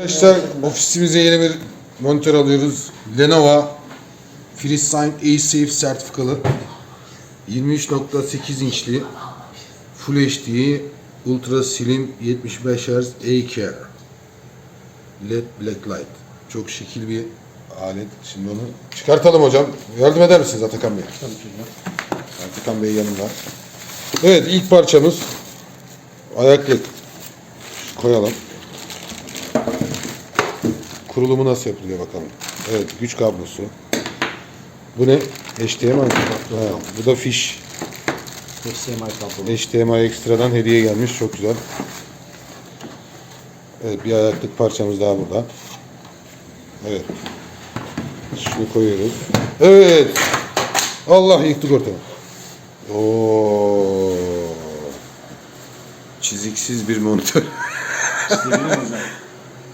Arkadaşlar ofisimize yeni bir monitör alıyoruz. Lenovo FreeSign A-Safe sertifikalı 23.8 inçli Full HD Ultra Slim 75 Hz A-Care LED Black Light. Çok şekil bir alet. Şimdi onu çıkartalım hocam. Yardım eder misiniz Atakan Bey? Atakan Bey yanımda. Evet ilk parçamız ayaklık. Koyalım. Kurulumu nasıl yapılıyor bakalım. Evet güç kablosu. Bu ne? HDMI. mi? Ha, bu da fiş. HDMI kablo. HDMI ekstradan hediye gelmiş. Çok güzel. Evet bir ayaklık parçamız daha burada. Evet. Şunu koyuyoruz. Evet. Allah yıktık ortalığı. Oo. Çiziksiz bir monitör.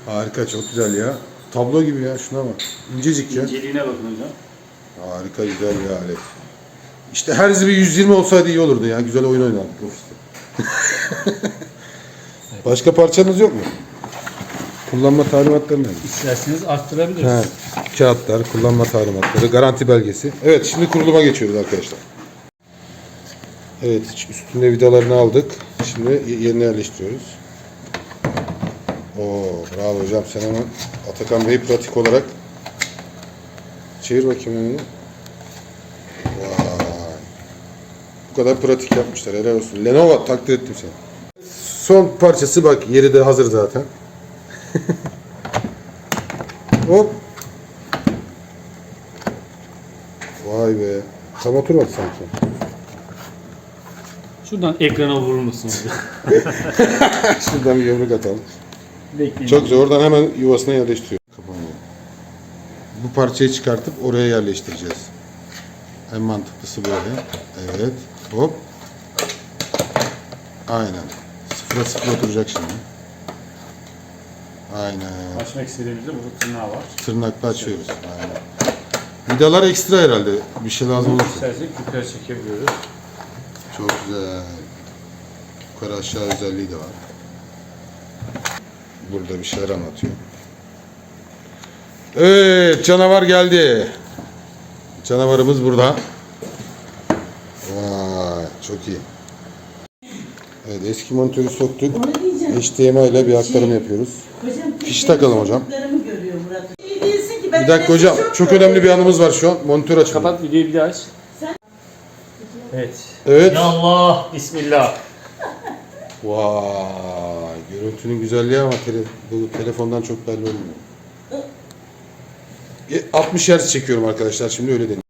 Harika çok güzel ya. Tablo gibi ya şuna bak. İncecik ya. İnceliğine bakın hocam. Harika güzel bir alet. İşte her bir 120 olsaydı iyi olurdu ya. Güzel oyun oynardık ofiste. Başka parçanız yok mu? Kullanma talimatları ne? İsterseniz arttırabiliriz. Ha, kağıtlar, kullanma talimatları, garanti belgesi. Evet, şimdi kuruluma geçiyoruz arkadaşlar. Evet, üstünde vidalarını aldık. Şimdi ye- yerine yerleştiriyoruz. Oo, bravo hocam. Sen hemen Atakan Bey pratik olarak çevir bakayım önünü. Vay. Bu kadar pratik yapmışlar. Helal olsun. Lenovo takdir ettim seni. Son parçası bak yeri de hazır zaten. Hop. Vay be. Tam oturmadı sanki. Şuradan ekrana vurur musunuz? Şuradan bir yumruk atalım. Bekleyin. Çok güzel. Oradan hemen yuvasına yerleştiriyor. Kapanıyor. Bu parçayı çıkartıp oraya yerleştireceğiz. En mantıklısı böyle. Evet. Hop. Aynen. Sıfıra sıfır oturacak şimdi. Aynen. Açmak istediğimizde burada tırnağı var. Tırnakla açıyoruz. Aynen. Vidalar ekstra herhalde. Bir şey lazım olursa. İstersek yukarı çekebiliyoruz. Çok güzel. Yukarı aşağı özelliği de var. Burada bir şeyler anlatıyor. Evet canavar geldi. Canavarımız burada. Vay çok iyi. Evet eski monitörü soktuk. HDMI ile bir aktarım yapıyoruz. Hocam, Fiş takalım hocam. Bir dakika hocam çok önemli bir anımız var şu an. Monitör açılıyor. Kapat videoyu bir daha aç. Evet. Evet. Ya Allah. Bismillah. Vay görüntünün güzelliği ama tele, bu telefondan çok belli olmuyor. E, 60 Hz çekiyorum arkadaşlar şimdi öyle deneyim.